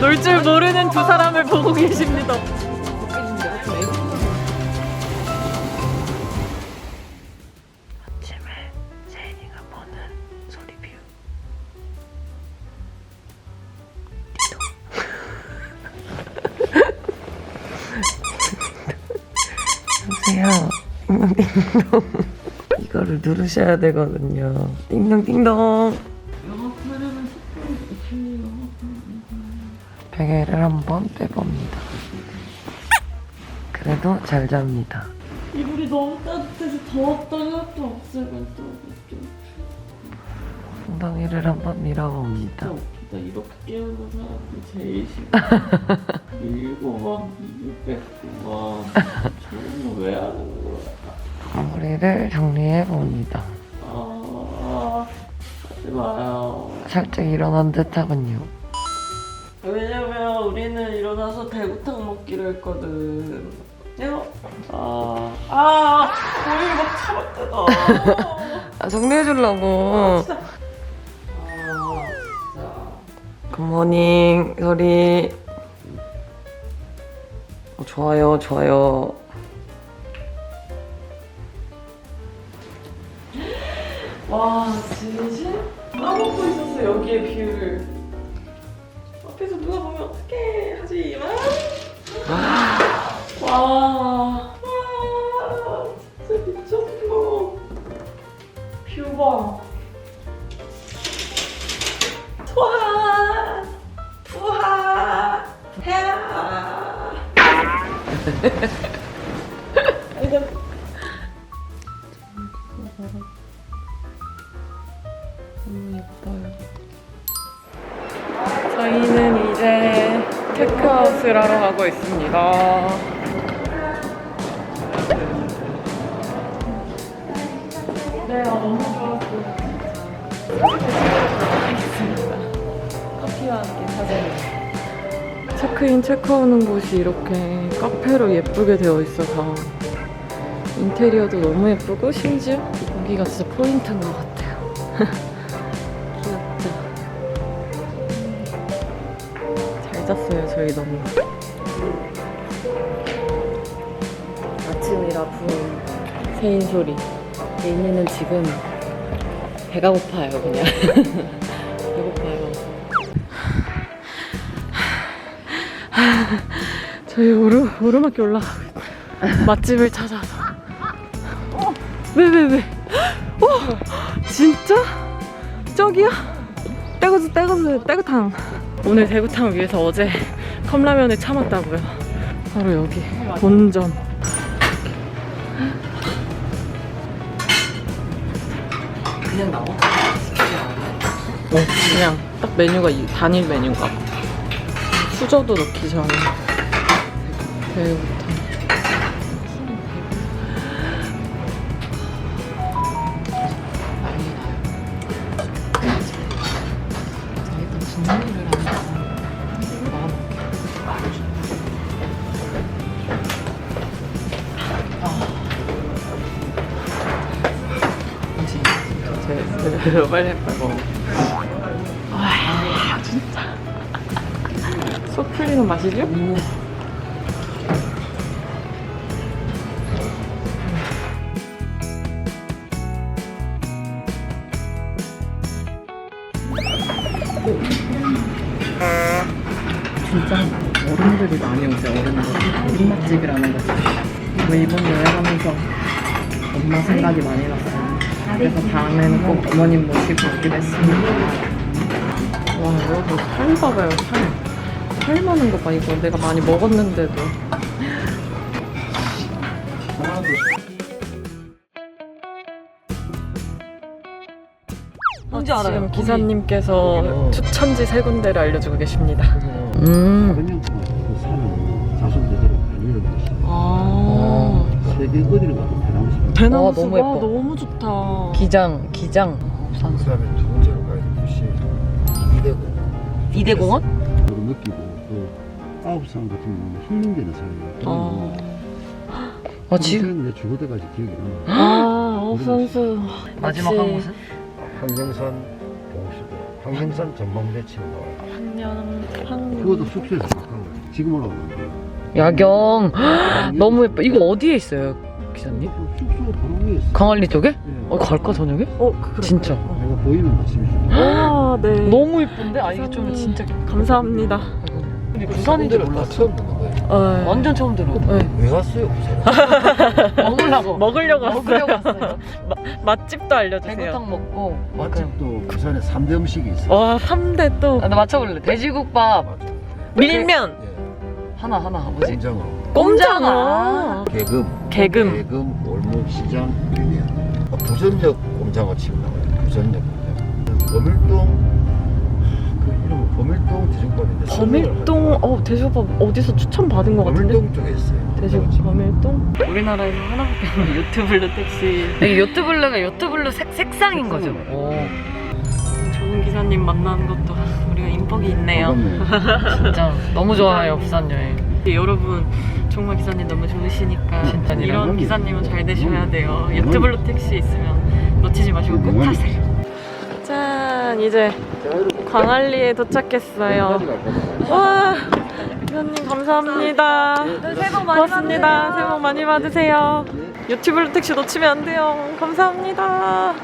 놀 줄 모르는 두 사람을 보고 계십니다. 띵동띵동. 이거를 누르셔야 되거든요. 띵동 띵동. 베개를 한번 빼봅니다. 그래도 잘 잡니다. 이불이 너무 따뜻해서 없으면 또 좀. 엉덩이를 한번 밀어봅니다. 나 이렇게 깨우는 사람이 제일 싫어. 밀고 막 이불 뺏고 막 저런 거왜 하는 거야? 머리를 정리해 봅니다. 아, 하지 마요. 살짝 일어난 듯하군요. 왜냐면 우리는 일어나서 대구탕 먹기로 했거든. 내가 아, 아, 머리를 막 차고 뜯어. 아, 정리해 주려고. 진짜. 아, 진짜. 굿모닝 소리. 어, 좋아요, 좋아요. 와 진심? 까먹고 있었어 여기에 뷰를 앞에서 누가 보면 어떡해 하지만. 와, 와 진짜 미쳤어. 뷰봐 투하 해야 테크아웃을 하러 가고 있습니다. 네, 아, 너무 좋았어요. 커피와 함께 사진. 체크인, 체크아웃는 곳이 이렇게 카페로 예쁘게 되어 있어서 인테리어도 너무 예쁘고 심지어 여기가 진짜 포인트인 것 같아요. 저희 너무. 아침이라 부은 새인 소리. 얘네는 지금 배가 고파요, 그냥. 배고파요. 저희 오르, 오르막길 올라가고 있어요. 맛집을 찾아서. 왜, 왜, 왜? 어? 진짜? 저기야? 떼고수, 떼고수, 떼구탕. 오늘 대구탕을 위해서 어제 컵라면을 참았다고요. 바로 여기, 본점. 그냥 나와? 어, 그냥 딱 메뉴가 이 단일 메뉴가. 수저도 넣기 전에. 대구 빨리 해봐요. 와, 진짜. 속 풀리는 맛이죠? 진짜 어른들이 많이 오세요 어른들 입맛집이라는 거죠 뭐 일본 여행하면서 엄마 생각이 많이 났어요 그래서 다음에는 꼭 어머님 모시고 오기로 했습니다 와, 여러분 살 봐봐요, 살. 살 많은 거 봐, 이거. 내가 많이 먹었는데도. 뭔지 알아요. 지금 기사님께서 추천지 세 군데를 알려주고 계십니다. 음. 아. 세계 어디를 가도 대나무숲 와, 너무 예뻐. 너무 좋다. 기장, 기장. 그 다음에 두 번째로 가야 될 곳이 이대고 이대공원? 그걸 느끼고 또 아홉 산 같은 경우는 힐링되는 삶이에요 어. 아 지금 평생 내 죽을 때까지 기억이 나. 아, 어, 선수. 마지막 한 곳은? 황령산 봉수도 황령산 전망대 치고 나와요. 한년, 한. 그것도 숙소에서 바꾼 거예요. 지금 올라오는 거예요. 야경 너무 예뻐. 이거 어디에 있어요, 기사님? 숙소 바로 위에 있어. 강안리 쪽에? 예. 어 갈까 저녁에? 어, 그래. 진짜. 내가 보이는 말씀이죠. 아, 네. 너무 예쁜데? 아 이게 좀 진짜. 감사합니다. 근데 부산인지 다 몰랐어. 처음 듣는 거예요. 어, 완전 처음 들어. 네. 왜 갔어요, 부산? 먹으려고. 먹으려고 먹으려고 왔어요. 맛집도 알려주세요. 대구탕 먹고. 맛집도 부산에 3대 음식이 있어 요. 와, 3대 또. 아, 나 맞춰볼래. 돼지국밥. 밀면. 예. 하나 하나 뭐지? 공장으로. 꼼장어. 개금. 개금. 개금, 골목시장, 밀면. 어, 부전역 공장어 치고 나와요. 부전역 공장. 범일동. 그 이름은 범일동 대중밥인데. 범일동, 어, 돼지국밥 어디서 추천 받은 것 같은데? 범일동 쪽에 있어요. 돼지국밥 범일동? 우리나라에서 하나밖에 없는 유튜블로 택시. 이게 요트블루가 요트블루 색, 색상인 거죠. 오, 좋은 기사님 만나는 것도 우리가 인복이 있네요. 진짜 너무 좋아요 부산 여행. 여러분 정말 기사님 너무 좋으시니까 진짜 이런 기사님은 잘 되셔야 돼요. 음. 유튜블로 택시 있으면 놓치지 마시고 꼭 음. 타세요. 짠 이제 광안리에 도착했어요. 와 기사님 감사합니다. 새해 복 많이 고맙습니다. 새해 복 많이 받으세요. 유튜블로 택시 놓치면 안 돼요. 감사합니다.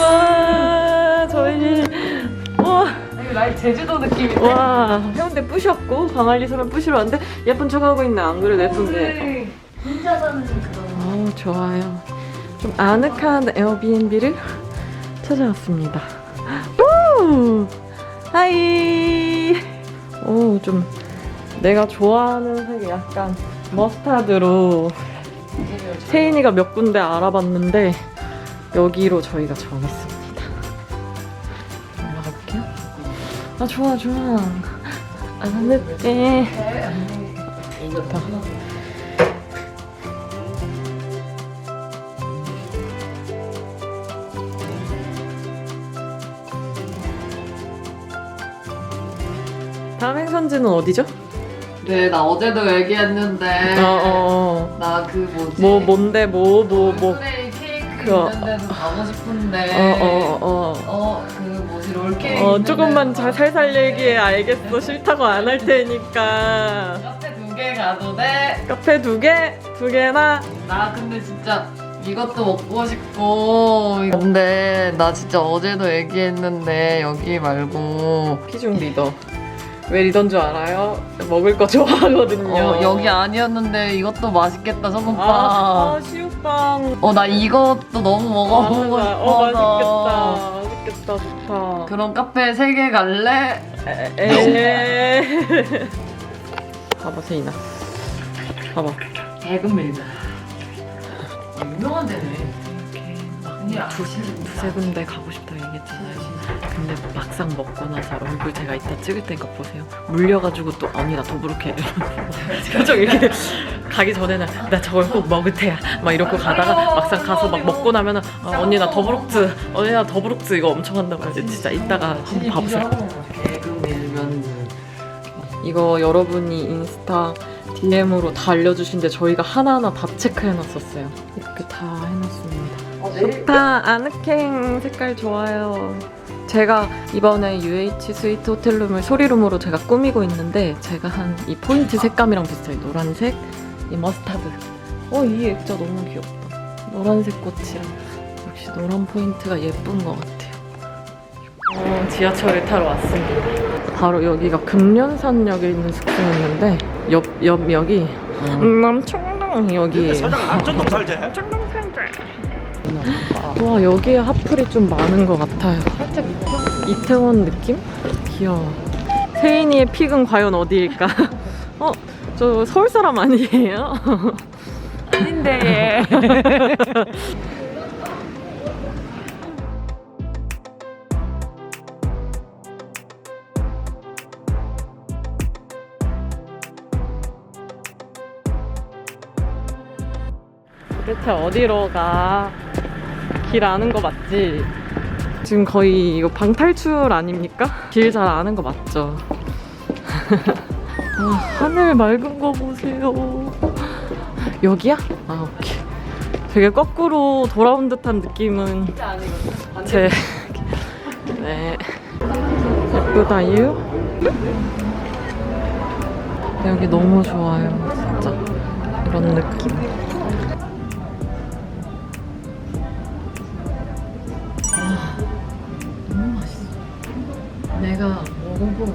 와 저희 이거 나의 제주도 느낌인데. 와. 해운대 뿌셨고 광안리 서면 뿌시러 왔는데 예쁜 척하고 있네 안 그래도 예쁜데. 혼자 사는 그런. 어우 좋아요. 좀 아늑한 에어비앤비를 찾아왔습니다. 오 하이! 오좀 내가 좋아하는 색이 약간 머스타드로 세인이가 몇 군데 알아봤는데 여기로 저희가 정했습니다. 올라가 볼게요. 아 좋아 좋아. 아늑해 좋다 다음 행선지는 어디죠? 네, 나 어제도 얘기했는데. 어 어 어. 나 그 뭐지? 뭐 뭔데 뭐 뭐 뭐. 스프레이 케이크 그거. 있는 데도 가고 싶은데. 어어 어 어, 그 뭐지 롤케이크. 어, 있는 조금만 잘 살살 얘기해 알겠어 싫다고 안 할 테니까 카페 두개 가도 돼. 카페 두 개? 두 개나? 나 근데 진짜 이것도 먹고 싶고. 근데 나 진짜 어제도 얘기했는데 여기 말고 키중 리더 왜 리더인 줄 알아요? 먹을 거 좋아하거든요 어, 여기 아니었는데 이것도 맛있겠다 소금빵. 아, 아시 우빵. 어 나 이것도 너무 먹어보고 아, 싶어서. 어 맛있겠다. 맛있겠다 좋다. 그럼 카페 세 개 갈래? 에 봐봐 세인아. 봐봐. 대금 밀자. 유명한 데네. 두세 군데 가고 싶다 얘기했잖아요. 근데 막상 먹고 나서 얼굴 제가 이따 찍을 테니까 보세요. 물려가지고 또 언니 나 더부룩해 표정 이렇게. 돼. 가기 전에는 나 저걸 꼭 먹을 테야. 막 이러고 가다가 막상 가서 막 먹고 나면은 아, 언니 나 더부룩즈 언니 나 더부룩즈 이거 엄청 한다고 하지. 진짜 이따가 한번 봐보세요. 이거 여러분이 인스타 DM으로 다 알려주신데 저희가 하나하나 다 체크해놨었어요. 이렇게 다 해놨습니다. 좋다. 아늑행 색깔 좋아요. 제가 이번에 UH 스위트 호텔룸을 소리룸으로 제가 꾸미고 있는데 제가 한 이 포인트 색감이랑 비슷해요 노란색 이 머스타드. 어 이 액자 너무 귀엽다. 노란색 꽃이랑 역시 노란 포인트가 예쁜 것 같아요. 어, 지하철을 타러 왔습니다. 바로 여기가 금련산역에 있는 숙소였는데 옆, 옆역이 남청동 여기에요. 안전 살제 와 여기에 핫플이 좀 많은 것 같아요. 살짝 이태원 느낌? 귀여워. 세인이의 픽은 과연 어디일까? 어? 저 서울 사람 아니에요? 아닌데 도대체 어디로 가? 길 아는 거 맞지? 지금 거의 이거 방탈출 아닙니까? 길 잘 아는 거 맞죠? 와, 하늘 맑은 거 보세요. 여기야? 아, 오케이. 되게 거꾸로 돌아온 듯한 느낌은 제. 네. 예쁘다유. 여기 너무 좋아요. 진짜. 이런 느낌. 아. 내가 먹어본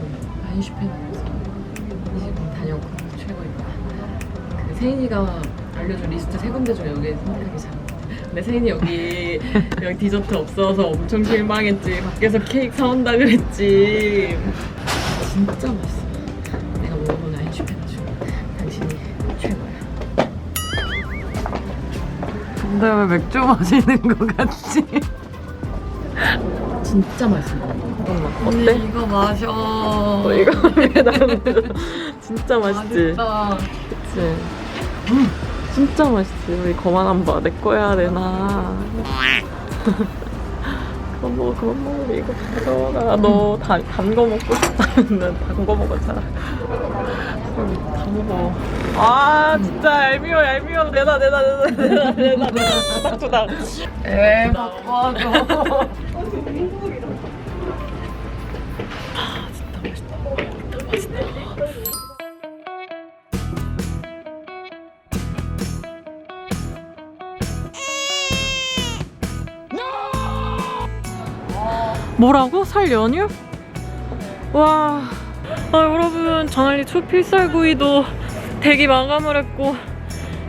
안슈페너에서 이 집 다녀오고 최고입니다. 그 세인이가 알려준 리스트 세 군데 중에 여기 선택하기 잘. 근데 세인이 여기 여기 디저트 없어서 엄청 실망했지. 밖에서 케이크 사온다 그랬지. 진짜 맛있어. 내가 먹어본 안슈페너 중 당신이 최고야. 근데 왜 맥주 마시는 것 같지? 진짜 맛있어. 잠깐만. 어때? 이거 마셔. 어, 이거 왜 나는 진짜 맛있지? 맛있다. 그치? 음, 진짜 맛있지? 우리 거만 한 봐. 내 거야 되나? 그만 먹어, 그만 먹어. 이거 가져와라. 너단 거 먹고 싶다면 단거 먹어, 차라리. 다 먹어. 아, 진짜 얄미워, 얄미워. 내놔, 내놔, 내놔, 내놔, 내놔. 투닥, 왜 바꿔줘? 뭐라고? 살 연유? 와, 아, 여러분 전알리 초필살구이도 대기 마감을 했고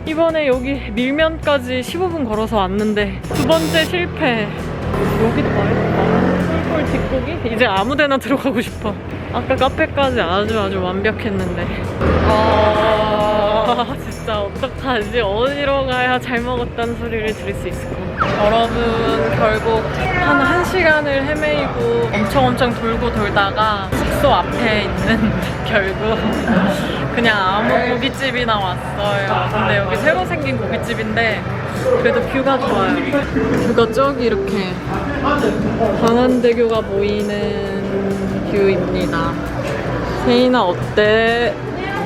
이번에 여기 밀면까지 15분 걸어서 왔는데 두 번째 실패. 여기도 맛있다. 꿀꿀 뒷고기? 이제 아무데나 들어가고 싶어. 아까 카페까지 아주 아주 완벽했는데. 아, 진짜 어떡하지? 어디로 가야 잘 먹었다는 소리를 들을 수 있을까? 여러분, 결국 한 1시간을 헤매이고 엄청 엄청 돌고 돌다가 숙소 앞에 있는 결국 그냥 아무 고깃집이나 왔어요. 근데 여기 새로 생긴 고깃집인데 그래도 뷰가 좋아요. 뷰가 저기 이렇게 광안대교가 보이는 뷰입니다. 세인아 어때?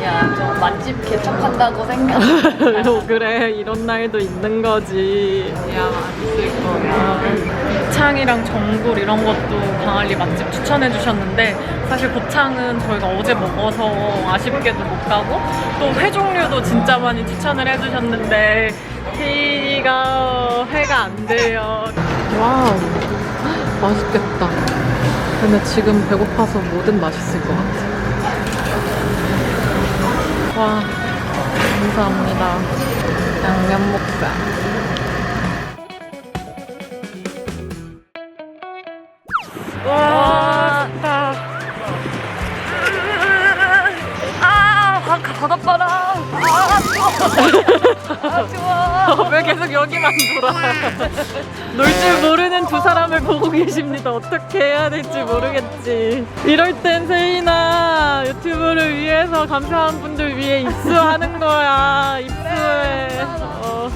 야, 저 맛집 개척한다고 생각. 어, 그래 이런 날도 있는 거지. 야, 맛있을 거야. 창이랑 전골 이런 것도 광안리 맛집 추천해 주셨는데 사실 곱창은 저희가 어제 먹어서 아쉽게도 못 가고 또 회 종류도 진짜 많이 추천을 해 주셨는데 회가 회가 안 돼요. 와우 맛있겠다. 근데 지금 배고파서 뭐든 맛있을 것 같아. 와 감사합니다. 양념 먹자. 아, 바, 바닷바람. 아, 좋아. 아, 좋아. 왜 계속 여기만 돌아? 놀 줄 모르는 두 사람을 보고 계십니다. 어떻게 해야 될지 모르겠지. 이럴 땐 세이나 유튜브를 위해서 감사한 분들 위해 입수하는 거야. 입수해. 어.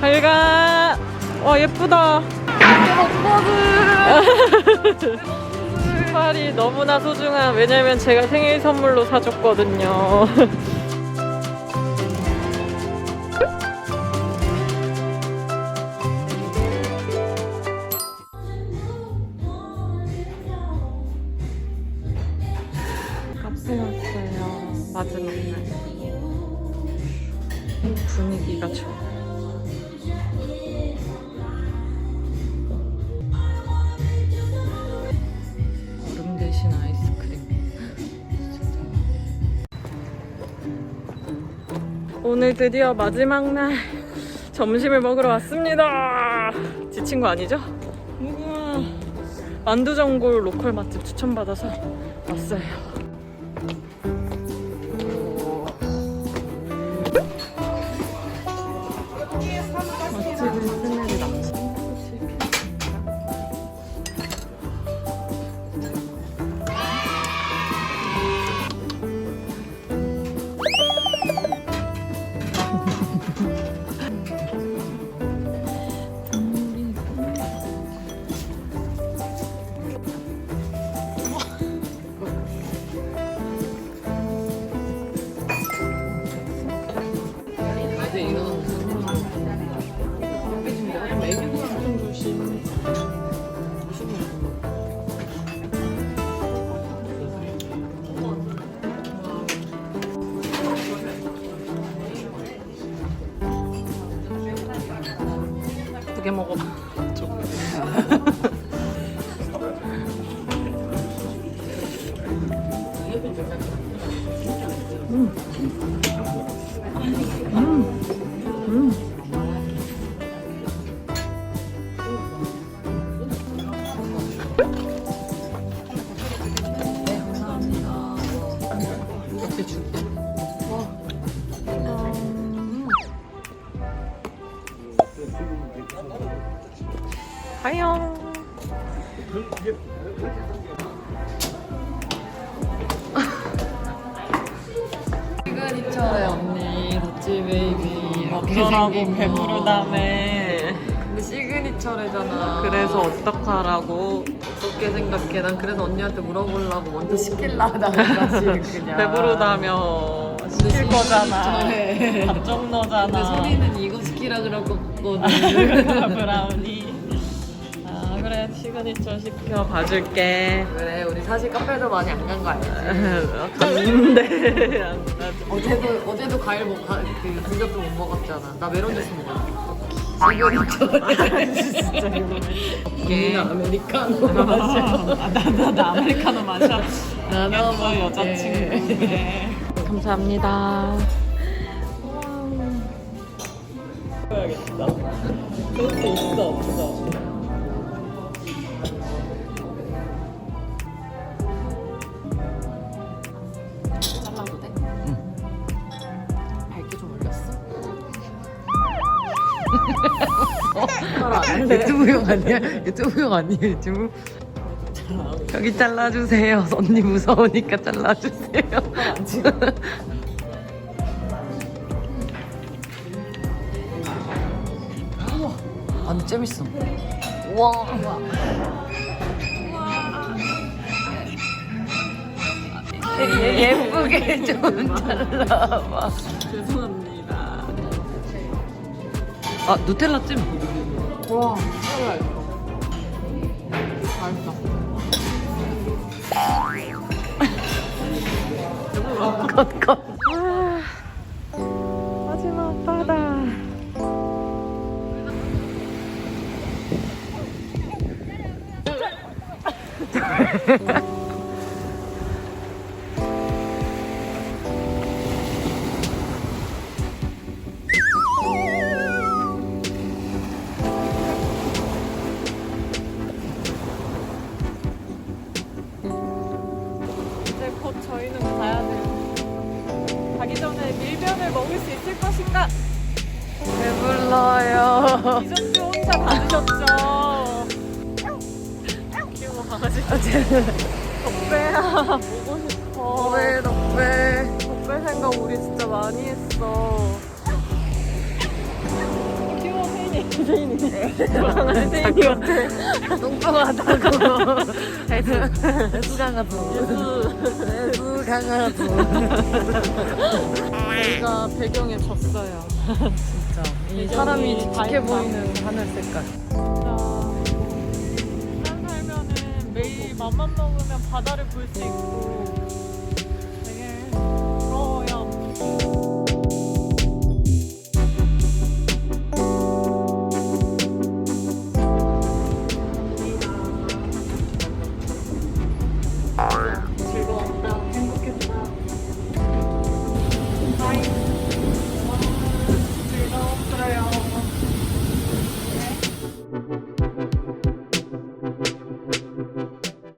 잘 가. 와, 예쁘다. 신발이 너무나 소중한 왜냐면 제가 생일 선물로 사줬거든요. 카페 왔어요. 마지막 날. 분위기가 좋아. 오늘 드디어 마지막 날 점심을 먹으러 왔습니다. 지친 거 아니죠? 우와. 만두전골 로컬 맛집 추천받아서 왔어요. 맛집은 스멜 하영. 시그니처래 언니 더치 베이비 이렇게 어쩌라고 생긴 거. 배부르다며. 근데 시그니처래잖아 그래서 어떡하라고? 어떻게 생각해? 난 그래서 언니한테 물어보려고 먼저 시킬라 하다가 사실 그냥 배부르다며. 시킬 거잖아. 시그니처래. 답정 근데 너잖아. 소리는 이거 시키라 그랬거든 브라우니. 아 시그니처 시켜 봐줄게. 그래 우리 사실 카페도 많이 안 간 거 알지? 갔는데 안. 어제도 어제도 과일 못 가, 그 디저트 못 먹었잖아. 나 메론 주스 먹었어. 시그니처래. 진짜 이거. 걔 아메리카노 마셔. 나나 아메리카노 마셔. 먹을게. 여자친구네. 감사합니다. 그렇게 있어 없어. 유튜브용 아니야? 유튜브용 아니에요 유튜브? 여기 잘라주세요. 언니 무서우니까 잘라주세요. 안 재밌어. 와. 예쁘게 좀 잘라봐 아 누텔라 찜? 와, 잘라 맛있다. 컷컷 가기 전에 밀면을 먹을 수 있을 것인가? 배불러요 디저트 혼자 다 드셨죠? 귀여워 강아지. 덕배야 보고 싶어. 덕배 덕배 덕배 생각 우리 진짜 많이 했어. 뚱뚱하다고. 해수 강아도 예수. 해수 강아도 저희가 배경에 졌어요. 진짜. 이 사람이 칙칙해. 보이는 하늘 색깔. 진짜. 산 살면은 매일 맘만 먹으면 바다를 볼 수 있고